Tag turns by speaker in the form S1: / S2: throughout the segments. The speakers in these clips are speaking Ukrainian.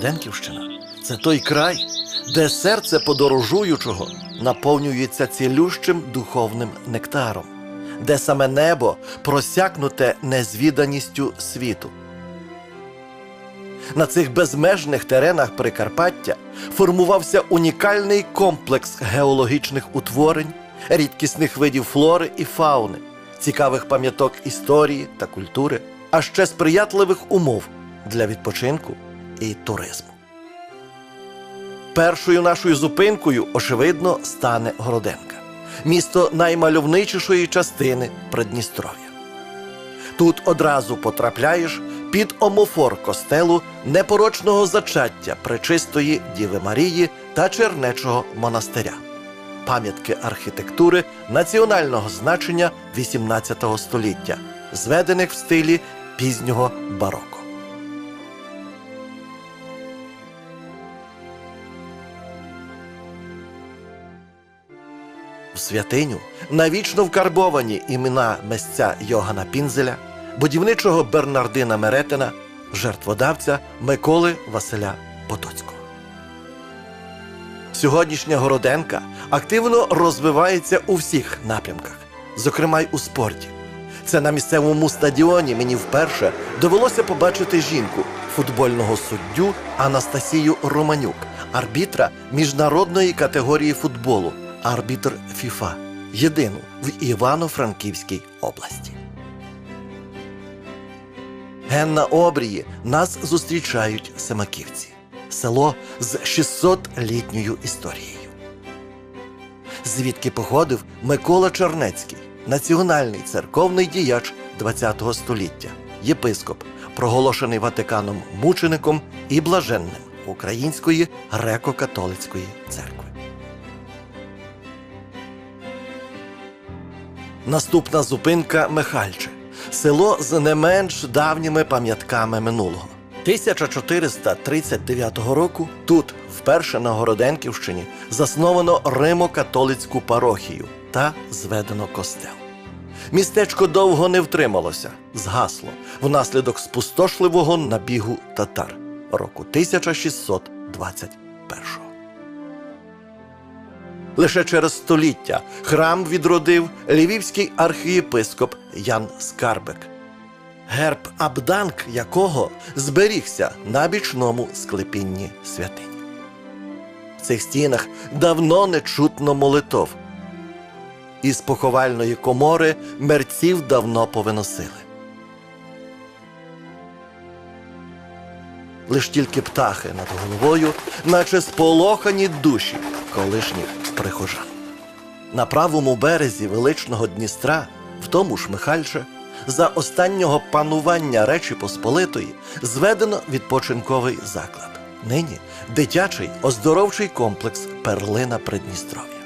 S1: Городенківщина це той край, де серце подорожуючого наповнюється цілющим духовним нектаром, де саме небо просякнуте незвіданістю світу. На цих безмежних теренах Прикарпаття формувався унікальний комплекс геологічних утворень, рідкісних видів флори і фауни, цікавих пам'яток історії та культури, а ще сприятливих умов для відпочинку і туризму. Першою нашою зупинкою, очевидно, стане Городенка, місто наймальовничішої частини Придністров'я. Тут одразу потрапляєш під омофор костелу непорочного зачаття Пречистої Діви Марії та Чернечого монастиря, пам'ятки архітектури національного значення XVIII століття, зведених в стилі пізнього бароко. Святиню навічно вкарбовані імена місця Йогана Пінзеля, будівничого Бернардина Меретина, жертводавця Миколи Василя Потоцького. Сьогоднішня Городенка активно розвивається у всіх напрямках, зокрема й у спорті. Це на місцевому стадіоні мені вперше довелося побачити жінку, футбольного суддю Анастасію Романюк, арбітра міжнародної категорії футболу, арбітр ФІФА, єдину в Івано-Франківській області. Ген на обрії нас зустрічають семаківці, село з 600-літньою історією. Звідки походив Микола Чернецький, національний церковний діяч ХХ століття, єпископ, проголошений Ватиканом мучеником і блаженним Української греко-католицької церкви. Наступна зупинка Михальче, село з не менш давніми пам'ятками минулого. 1439 року тут, вперше на Городенківщині, засновано Римо-католицьку парохію та зведено костел. Містечко довго не втрималося, згасло внаслідок спустошливого набігу татар року 1621. Лише через століття храм відродив львівський архієпископ Ян Скарбек, герб Абданк якого зберігся на бічному склепінні святині. В цих стінах давно не чутно молитов. Із поховальної комори мерців давно повиносили. Лиш тільки птахи над головою, наче сполохані душі колишніх прихожан. На правому березі величного Дністра, в тому ж Михальче, за останнього панування Речі Посполитої зведено відпочинковий заклад. Нині дитячий оздоровчий комплекс Перлина Придністров'я.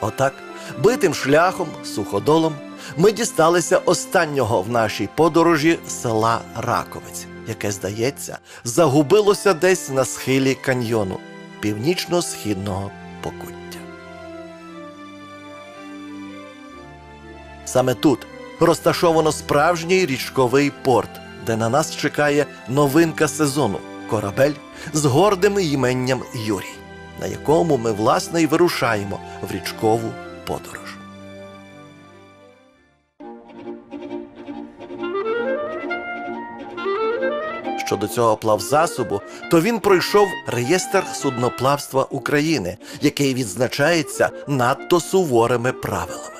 S1: Отак, битим шляхом, суходолом, ми дісталися останнього в нашій подорожі села Раковець, яке, здається, загубилося десь на схилі каньйону північно-східного покуття. Саме тут розташовано справжній річковий порт, де на нас чекає новинка сезону корабель з гордим іменням Юрій, на якому ми власне й вирушаємо в річкову подорож. Щодо цього плавзасобу, то він пройшов реєстр судноплавства України, який відзначається надто суворими правилами.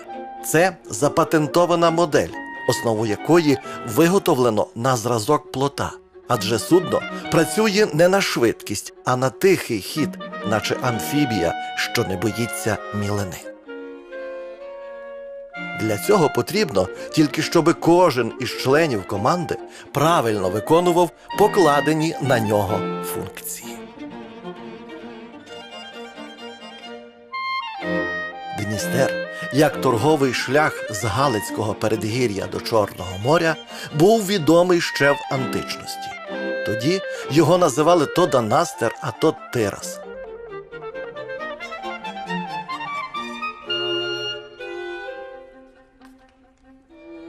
S1: Це запатентована модель, основу якої виготовлено на зразок плота. Адже судно працює не на швидкість, а на тихий хід, наче амфібія, що не боїться мілини. Для цього потрібно тільки щоби кожен із членів команди правильно виконував покладені на нього функції. Дністер, як торговий шлях з Галицького передгір'я до Чорного моря, був відомий ще в античності. Тоді його називали то Данастер, а то Тирас.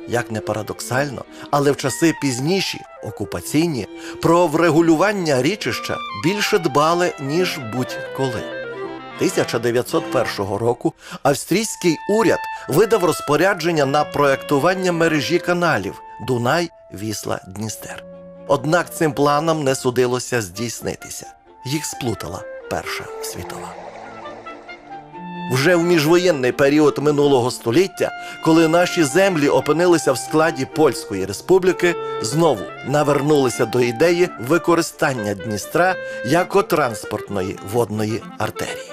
S1: Як не парадоксально, але в часи пізніші, окупаційні, про врегулювання річища більше дбали, ніж будь-коли. 1901 року австрійський уряд видав розпорядження на проектування мережі каналів Дунай, Вісла, Дністер. Однак цим планам не судилося здійснитися. Їх сплутала Перша світова. Вже в міжвоєнний період минулого століття, коли наші землі опинилися в складі Польської республіки, знову навернулися до ідеї використання Дністра як транспортної водної артерії.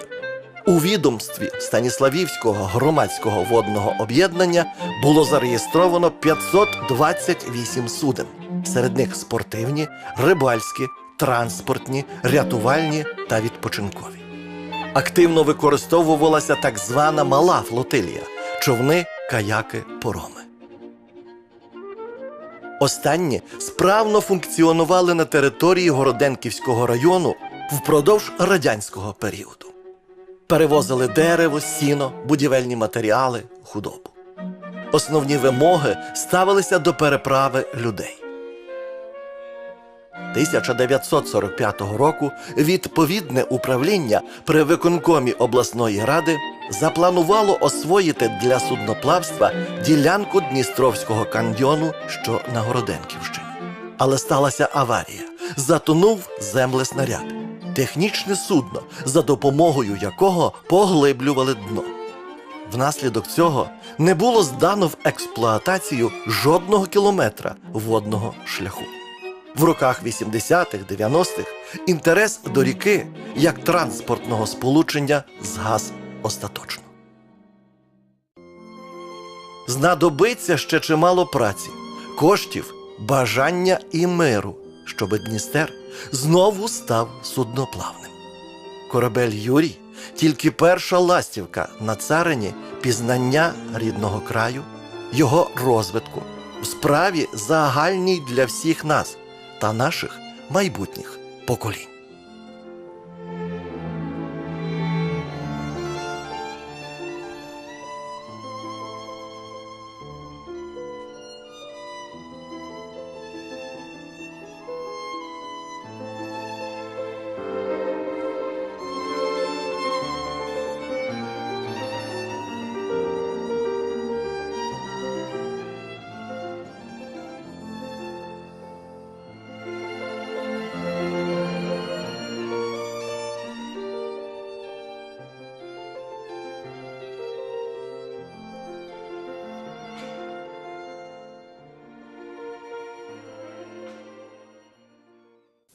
S1: У відомстві Станіславівського громадського водного об'єднання було зареєстровано 528 суден. Серед них спортивні, рибальські, транспортні, рятувальні та відпочинкові. Активно використовувалася так звана мала флотилія човни, каяки, пороми. Останні справно функціонували на території Городенківського району впродовж радянського періоду. Перевозили дерево, сіно, будівельні матеріали, худобу. Основні вимоги ставилися до переправи людей. 1945 року відповідне управління при виконкомі обласної ради запланувало освоїти для судноплавства ділянку Дністровського каньйону, що на Городенківщині. Але сталася аварія. Затонув землеснаряд. Технічне судно, за допомогою якого поглиблювали дно. Внаслідок цього не було здано в експлуатацію жодного кілометра водного шляху. В роках 80-х, 90-х інтерес до ріки як транспортного сполучення згас остаточно. Знадобиться ще чимало праці, коштів, бажання і миру, щоб Дністер знову став судноплавним. Корабель Юрій тільки перша ластівка на царині пізнання рідного краю, його розвитку в справі загальній для всіх нас та наших майбутніх поколінь.